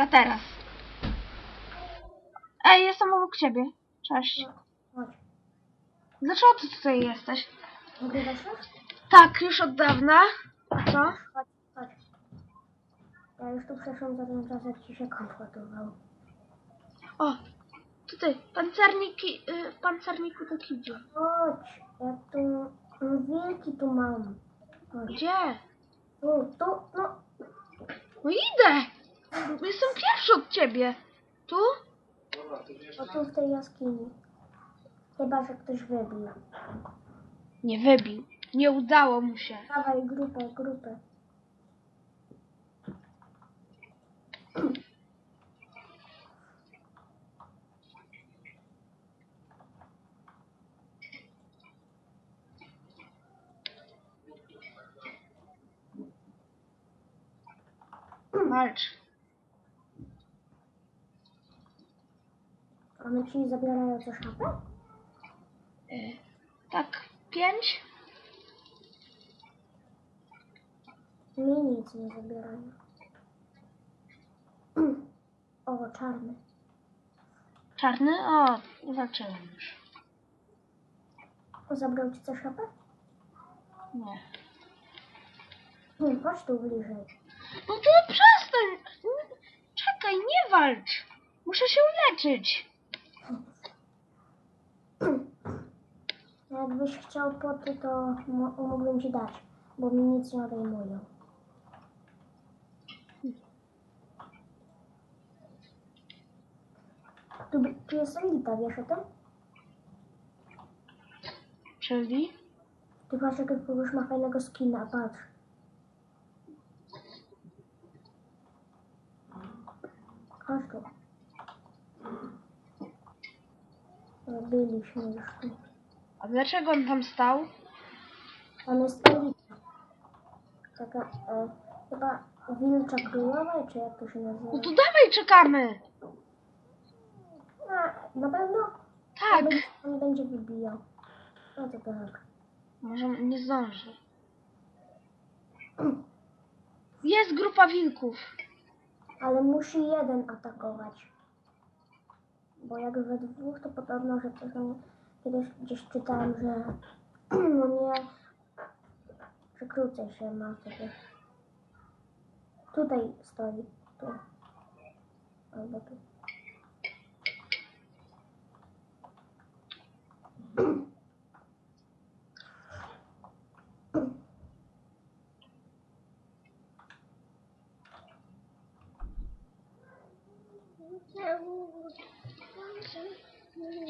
Dobra, teraz. Ej, jestem obok ciebie. Cześć. Chodź. Dlaczego ty tutaj jesteś? Nagrywasz? Tak, już od dawna. A co? Chodź, chodź. Ja już tu przeszłam za ten czas, jak ci się komfortował. O, tutaj, pancerniki, y, pancerniku tak idzie. Chodź, ja tu... no, Wilki tu mam. Chodź. Gdzie? Tu, tu, no. No idę! Jestem pierwszy od ciebie. Tu? O tu w tej jaskini. Chyba, że ktoś wybił. Nie wybił. Nie udało mu się. Dawaj grupę, grupę. Walcz. One ci zabierają coś HP? Y, tak, pięć? Mi nic nie zabierają. O, czarny. Czarny? O, walczyłem już. Zabrał ci coś HP? Nie. Nie, chodź tu bliżej. No to przestań! Czekaj, nie walcz! Muszę się leczyć. Jakbyś chciał poty, to mógłbym ci dać, bo mi nic nie odejmują. Tu, tu jest elita, wiesz o tym? Czyli? Ty patrz, jak kogoś ma fajnego skina, patrz. Chodź tu. Byliśmy już tu. A dlaczego on tam stał? Tam jest elita. Taka, e, chyba wilcza królowa, czy jak to się nazywa? No to dawaj, czekamy! A, na pewno? Tak. On będzie, on będzie wybijał. No to tak. Może nie zdąży. Jest grupa wilków. Ale musi jeden atakować. Bo jak we dwóch, to podobno, że to są... Kiedyś gdzieś czytałem, że no nie... Że krócej się ma wtedy. Tutaj stoi. Tu. Albo tu.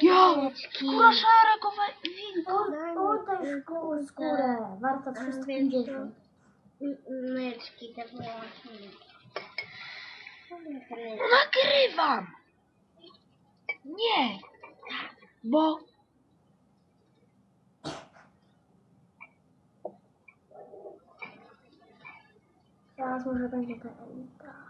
Jo! Skóra szeregowa wilka. Tu, tutaj szkół, skórę. Warto 350. Myczki te wyłączone. Nagrywam! Nie! Bo... Teraz może będzie ta elita.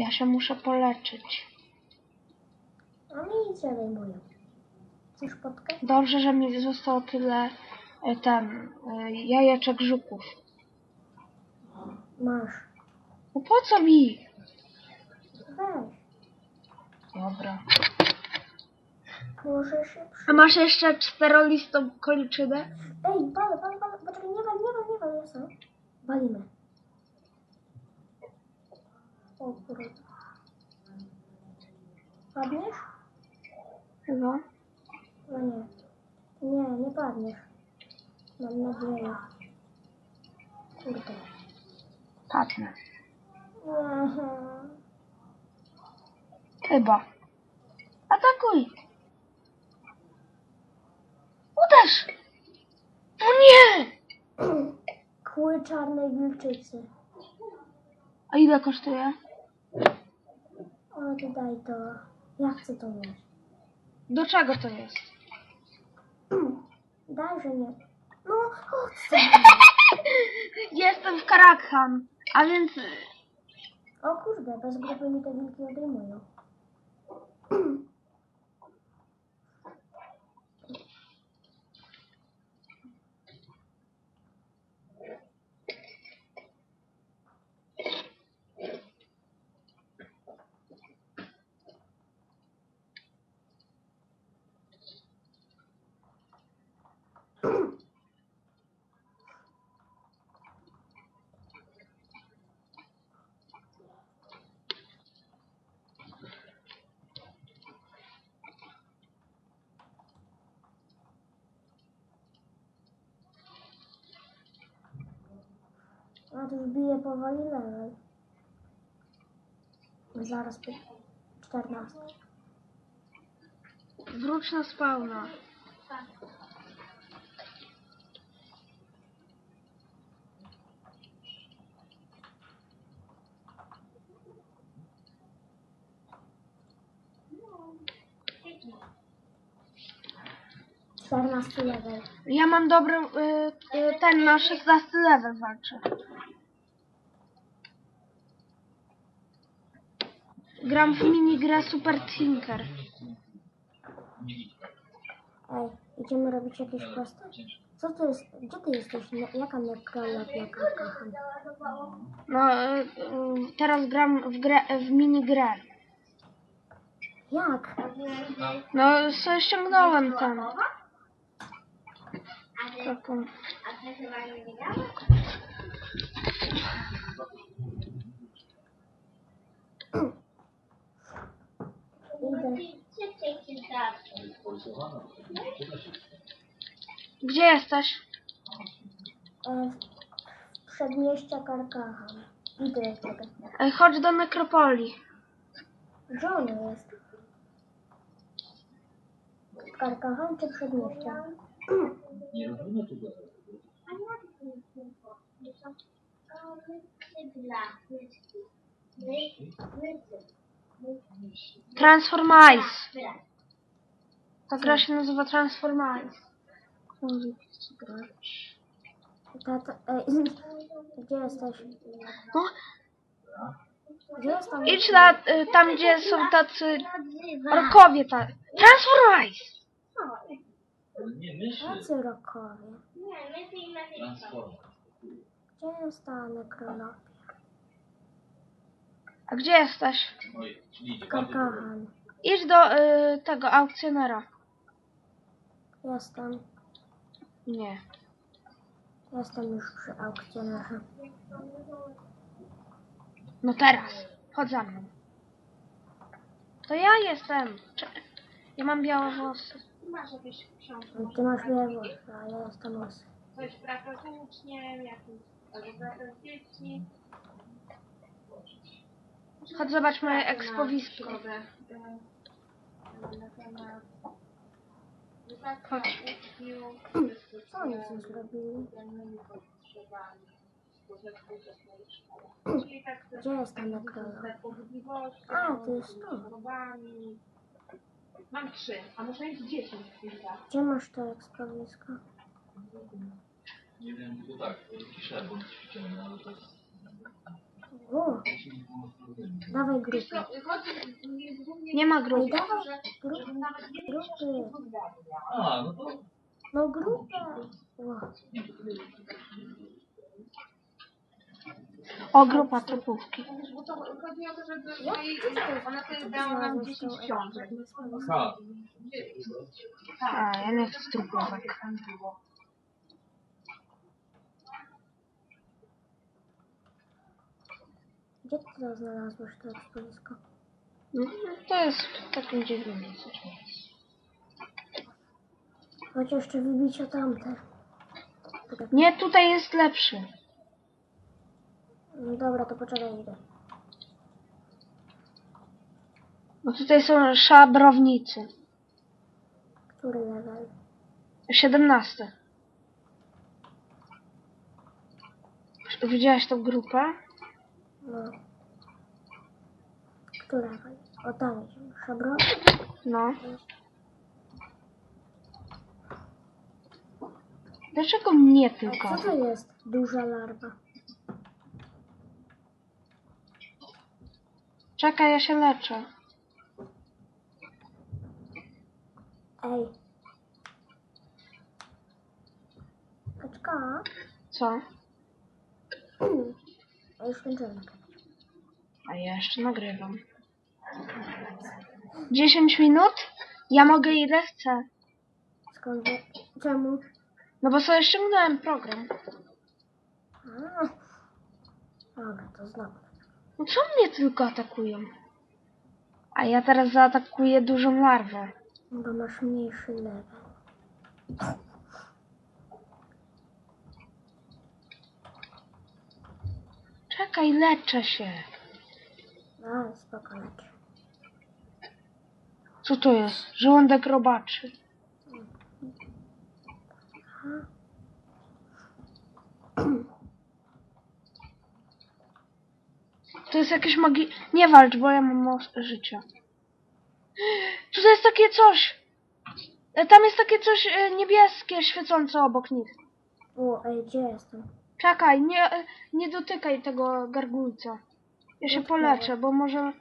Ja się muszę poleczyć. A mi nic nie odejmują. Chcesz potkę? Dobrze, że mi zostało tyle e, ten e, jajeczek żuków. Masz. No po co mi? Weź. Dobra. Może się przy... A masz jeszcze czterolistą koliczynę? Ej, bal, bal, bal, poczekaj, nie wal, nie wal, nie wal, jasno. Walimy. O kurde. Padniesz? Chyba. No nie. Nie, nie padniesz. Mam nadzieję. Kurde. Padnę. Aha. Chyba. Atakuj! Uderz! O nie! Kły czarnej wilczycy. A ile kosztuje? O, to daj to. Ja chcę to mieć. Do czego to jest? Daj, że nie. No, chodź. Nie Karakhan. A więc y, O kurde, bez grupy mi te wilki odejmują. A tu wbije powoli level. Zaraz po 14. wróć na spawna. Czternasty level. Ja mam dobry, y, y, ten na 16 level walczę. Gram w minigrę Super Tinker. Ej, idziemy robić jakieś questy? Co to jest? Gdzie ty jesteś? Jaka nekrologia kocham? No, y, y, teraz gram w, grę, w minigrę. Jak? No, sobie ściągnąłem tam. Taką. a ty chyba nie grałeś? Idę. Gdzie jesteś? E, w przedmieścia Karkahan. Idę do. Ej, chodź do nekropolii. Gdzie on jest? Karkahan czy przedmieścia? Nie robimy tu A Transformice. Ta gra się nazywa Transformice. Tata, e, gdzie jesteś? No, Gdzie jest tam? idź na, y, tam, gdzie są tacy orkowie. Ta. Transformice! Nie myśl. Jacy rokowie? Nie, my tej mamy Transform. Gdzie jest ta nekrologia? A gdzie jesteś? Karkahan. Idź do y, tego aukcjonera. Jestem. Nie. Jestem już przy aukcjonerze. No teraz. Chodź za mną. To ja jestem. Cze- Ja mam białe włosy. Masz jakieś książki? Ty masz białe włosy, a ja jestem łysy. Coś praktycznie, jakieś albo dla dzieci. Chodź zobacz moje e, temat Chodź. Co oni coś zrobili? Gdzie jest ta? A, to jest tu. Mam trzy, a muszę mieć dziesięć. Gdzie masz to ekspowisko? Nie wiem, tylko tak, ciszę, bo ćwiczymy, ale to jest... O, dawaj grupę. Nie ma grupy. dawaj grupy. Grupy. A, no to... No grupę. Ło. O, grupa. Bo to chodzi o to, żeby? Co ona Co ty dała nam znalazłeś 10 tą książek. ekspowisko? Ha. A, ja nie chcę trupówek. Gdzie ty to znalazłeś to ekspowisko? No, To jest w takim dziwnym miejscu. Chodź jeszcze wybić o tamte. Nie, tutaj jest lepszy. No dobra, to poczekaj, idę. Bo tutaj są szabrownicy. Który level? 17. Widziałaś tą grupę? No. Która? O tam idziemy. Szabro? No. Dlaczego mnie tylko? A co to jest? Duża larwa. Czekaj, ja się leczę. Ej. Kaczka? Co? Mm. Ja już skończyłem. A ja jeszcze nagrywam. 10 minut? Ja mogę ile chcę. Skąd? Czemu? No bo sobie ściągnąłem program. A. Dobra, to znowu. No co mnie tylko atakują? A ja teraz zaatakuję dużą larwę. Bo masz mniejszy level. Czekaj, leczę się. A, spoko, lecz. Co to jest? Żołądek robaczy. To jest jakieś magi... Nie walcz, bo ja mam mało życia. Tutaj jest takie coś. E, Tam jest takie coś e, niebieskie, świecące obok nich. O, ej, gdzie jestem? Czekaj, nie, nie dotykaj tego gargulca. Ja się poleczę, bo może...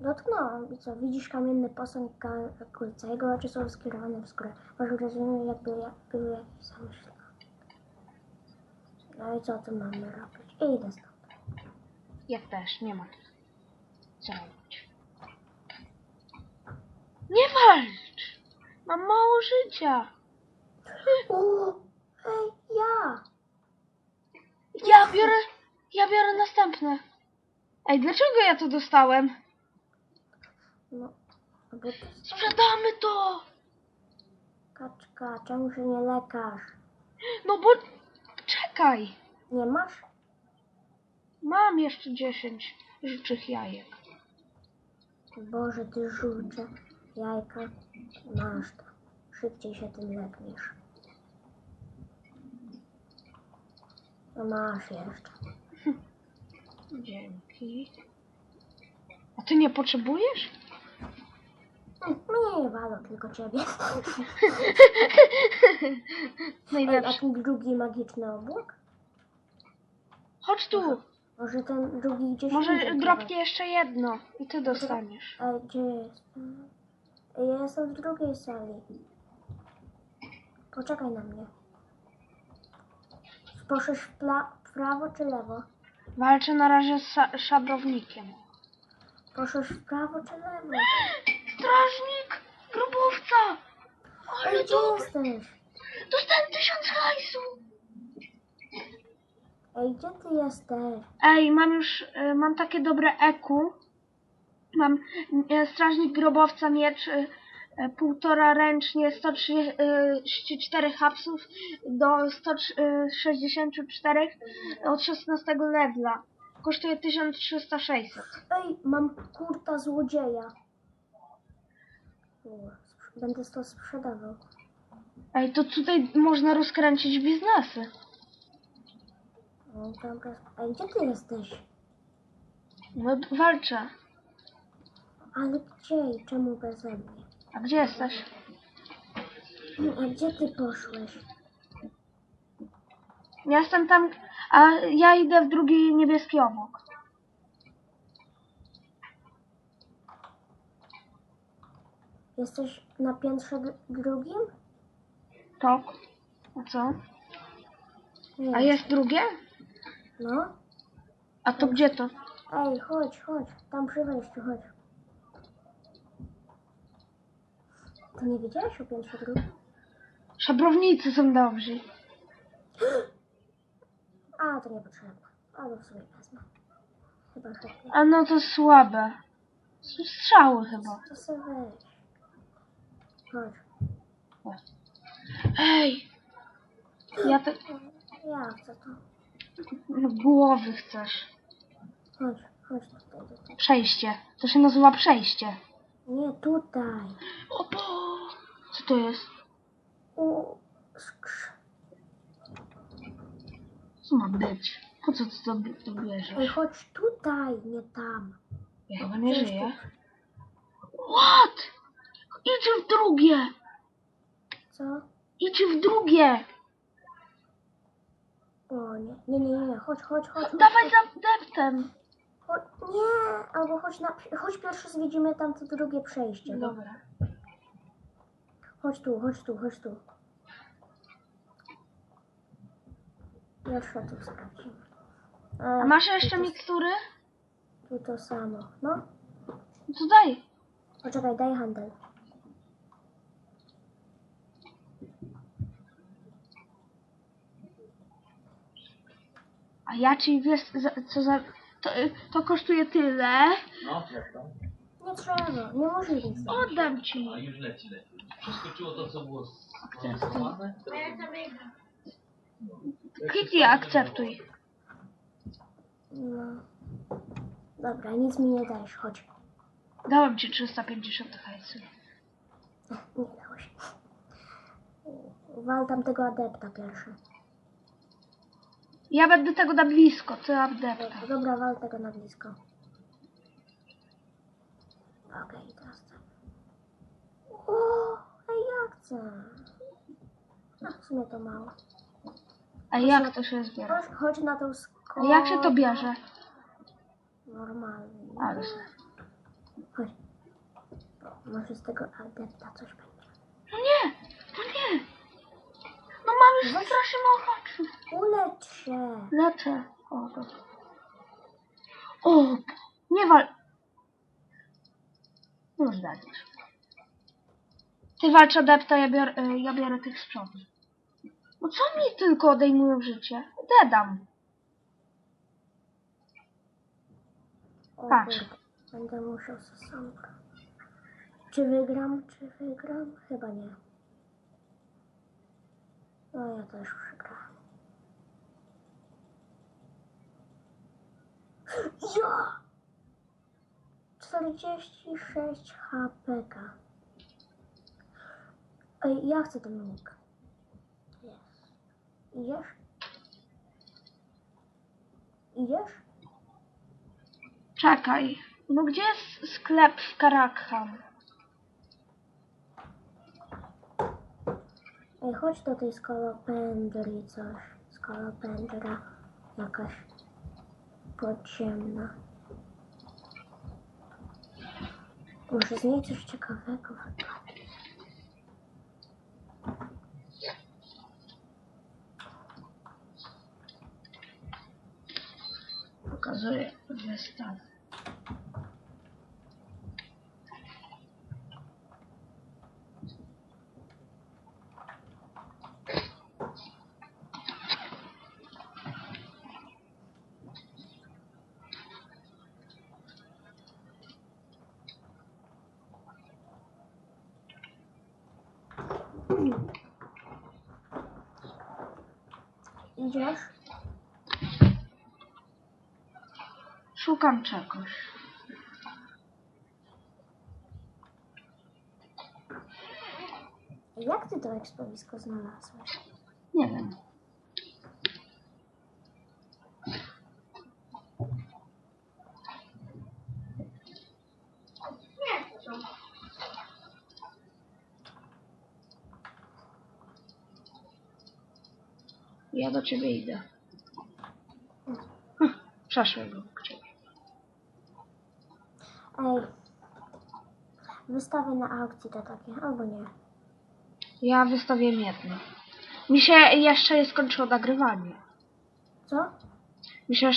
Dotknąłem. I co, widzisz kamienny posąg kulca. Jego oczy są skierowane w skórę. Masz wrażenie, jakby ja- były jakieś zamyślne. No i co tu mamy robić? I idę stąd. Ja też, nie ma co robić. Nie walcz! Mam mało życia. O, ej, ja! Ja biorę, ja biorę następne. Ej, dlaczego ja to dostałem? No, bo Sprzedamy to! kaczka, czemu się nie lekasz? No bo... Czekaj. Nie masz? Mam jeszcze 10 życzych jajek. Boże, ty żółcze jajka. Masz to. Szybciej się tym lekniesz. No masz jeszcze. Dzięki. A ty nie potrzebujesz? Mnie nie walą, tylko ciebie. Ej, a Najlepszy. ten drugi magiczny obłok? Chodź tu. Może ten drugi gdzieś Może indziej dropnie jeszcze jedno i ty dostaniesz. Ej, gdzie jestem? Ej, ja jestem w drugiej sali. Poczekaj na mnie. Poszłeś w, prawo czy lewo? Walczę na razie z sa- szabrownikiem. Poszłeś w prawo czy lewo? Strażnik! Grobowca! Ej, gdzie jesteś? Dostałem tysiąc hajsu! Ej, gdzie ty jesteś? Ej, mam już, y, mam takie dobre EQ. Mam y, strażnik grobowca miecz, y, półtora ręcznie, 134 hapsów do 164 od 16 levela. Kosztuje 1300-600. Ej, mam kurta złodzieja. Będę to sprzedawał. Ej, to tutaj można rozkręcić biznesy. Dobra. Ej, gdzie ty jesteś? No, walczę. Ale gdzie i czemu beze mnie? A gdzie jesteś? A gdzie ty poszłeś? Ja jestem tam, a ja idę w drugi niebieski obok. Jesteś na piętrze drugim? Tak. A co? Nie. A jest drugie? No. A to gdzie to? Ej, chodź, chodź. Tam przy wejściu, chodź. Ty nie wiedziałeś o piętrze drugim? Szabrownicy są dobrzy. A, to niepotrzebne. Albo w sumie wezmę. Chyba chętnie. A no to słabe. Są strzały chyba. To sobie weź. Chodź. Ej! Ja te Ja chcę to. no, głowy chcesz. Chodź, chodź tutaj. tutaj. Przejście. To się nazywa przejście. Nie tutaj. O bo! Co to jest? U, skrz. Co ma być? Po co ty to, to Ej, bierzesz? chodź tutaj, nie tam. Ja chyba nie żyję. What? Idź w drugie! Co? Idź w drugie! O nie, nie, nie, nie, chodź, chodź, chodź. chodź, Dawaj za deptem! Cho nie, albo chodź, na, chodź pierwszy zwiedzimy tam to drugie przejście. Dobra. Chodź tu, chodź tu, chodź tu. Pierwsze tu sprawdzimy. E, A masz tu jeszcze to- mikstury? Tu to samo. No, No To daj. poczekaj, daj handel. A ja ci wiesz, za, co za... To, to kosztuje tyle. No, jak tam? Nie trzeba, nie możesz nic. Oddam ci. A już leci, leci. Przeskoczyło to, co było gram. Kitty, akceptuj. No. Dobra, nic mi nie dajesz, chodź. Dałem ci 350 hajsu. Nie dałeś. Wal tam tego adepta pierwszy. Ja będę tego na blisko, ty adepta. Dobra, dobra, wal tego na blisko. Okej, teraz co? O, ej, ja chcę. A w sumie to mało. A jak to się zbiera? Chodź, chodź na tą A skorę. jak się to bierze? Normalnie. Ale... Chodź. Może z tego adepta coś będzie. No nie! No nie! No mam już strasznie mało haksów. Ulecz się. Lecę. O, dobra. O, nie wal. Już dajesz. Ty walcz adepta, ja biorę, y, ja biorę tych z przodu. No co mi tylko odejmują życie? Dedam. Patrz. Będę musiał sosonka. Czy wygram, czy wygram? Chyba nie. No ja też przegrałem. Ja! 46 HPK. Ej, ja chcę ten łuk. Jest. Idziesz? Idziesz? Czekaj. No gdzie jest sklep w Karakhan? Ej, chodź do tej skolopendry coś. Skolopendra jakaś podziemna. Może z niej coś ciekawego wypadnie. Pokazuję wystawę. Idziesz? Szukam czegoś. Jak ty to ekspowisko znalazłeś? Nie wiem. Ja do ciebie idę. Hm, Przeszły go. Ej. Wystawy na aukcji to takie, albo nie. Ja wystawiłem jedno. Mi się jeszcze nie skończyło nagrywanie. Co? Mi się jeszcze